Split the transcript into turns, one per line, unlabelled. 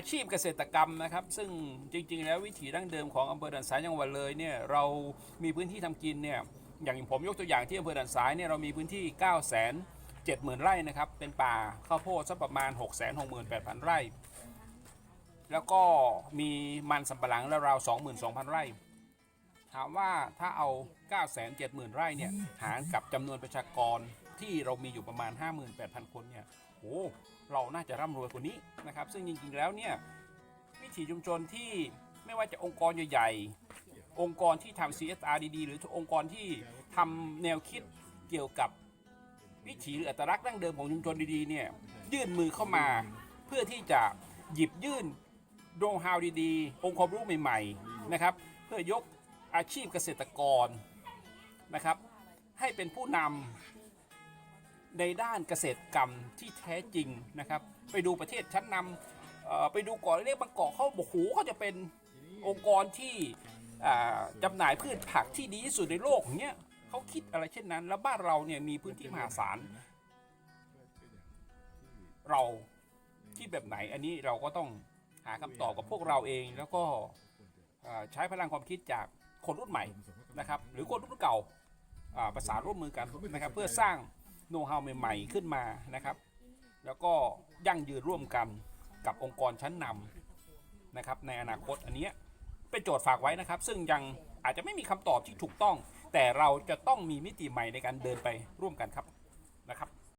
อาชีพเกษตรกรรมนะครับ ซึ่งจริง ๆ แล้ววิถีดั้งเดิมของอำเภอด่านซ้ายจังหวัดเลยเนี่ยเรามีพื้นที่ทำกินเนี่ยอย่างผมยกตัวอย่างที่อำเภอด่านซ้ายเนี่ยเรามีพื้นที่9 7 0 0 0 0 ไร่นะครับ เป็นป่าข้าวโพดสักประมาณ 6 6 8 0 0 0 ไร่ แล้วก็มีมันสำปะหลังราวๆ22,000 ไร่ ถามว่าถ้าเอา 9 7 0 0 0 0 ไร่เนี่ยหารกับจำนวนประชากร ที่เรามีอยู่ประมาณ 58,000 คนเนี่ยโอ้เราน่าจะร่ำรวยกว่านี้นะครับ ซึ่งจริงๆแล้วเนี่ยวิถีชุมชนที่ไม่ว่าจะองค์กรใหญ่ๆ องค์กรที่ทำ CSR ดีๆ หรือองค์กรที่ทำแนวคิดเกี่ยวกับวิถีหรืออัตลักษณ์ดั้งเดิมของชุมชนดีๆเนี่ยยื่นมือเข้ามาเพื่อที่จะหยิบยื่นโน้ตฮาวดีๆ องค์ความรู้ใหม่ๆนะครับเพื่อยกอาชีพเกษตรกรนะครับให้เป็นผู้นำ ในด้านเกษตรกรรมที่แท้จริงนะครับ ไปดูประเทศชั้นนำไปดูเกาะเล็กบางเกาะเขาบอกโหเขาจะเป็นองค์กรที่อ่าจำหน่ายพืชผักที่ดีที่สุดในโลกอย่างเงี้ยเขาคิดอะไรเช่นนั้น แล้วบ้านเราเนี่ยมีพื้นที่มหาศาลเราที่แบบไหนอันนี้เราก็ต้องหาคำตอบกับพวกเราเองแล้วก็ใช้พลังความคิดจากคนรุ่นใหม่นะครับ หรือคนรุ่นเก่าประสานร่วมมือกันนะครับเพื่อสร้าง โน้ตฮาวใหม่ ๆ ขึ้นมานะครับ แล้วก็ยั่งยืนร่วมกันกับองค์กรชั้นนำนะครับ ในอนาคตอันเนี้ยเป็นโจทย์ฝากไว้นะครับ ซึ่งยังอาจจะไม่มีคำตอบที่ถูกต้อง แต่เราจะต้องมีมิติใหม่ในการเดินไปร่วมกันครับนะครับ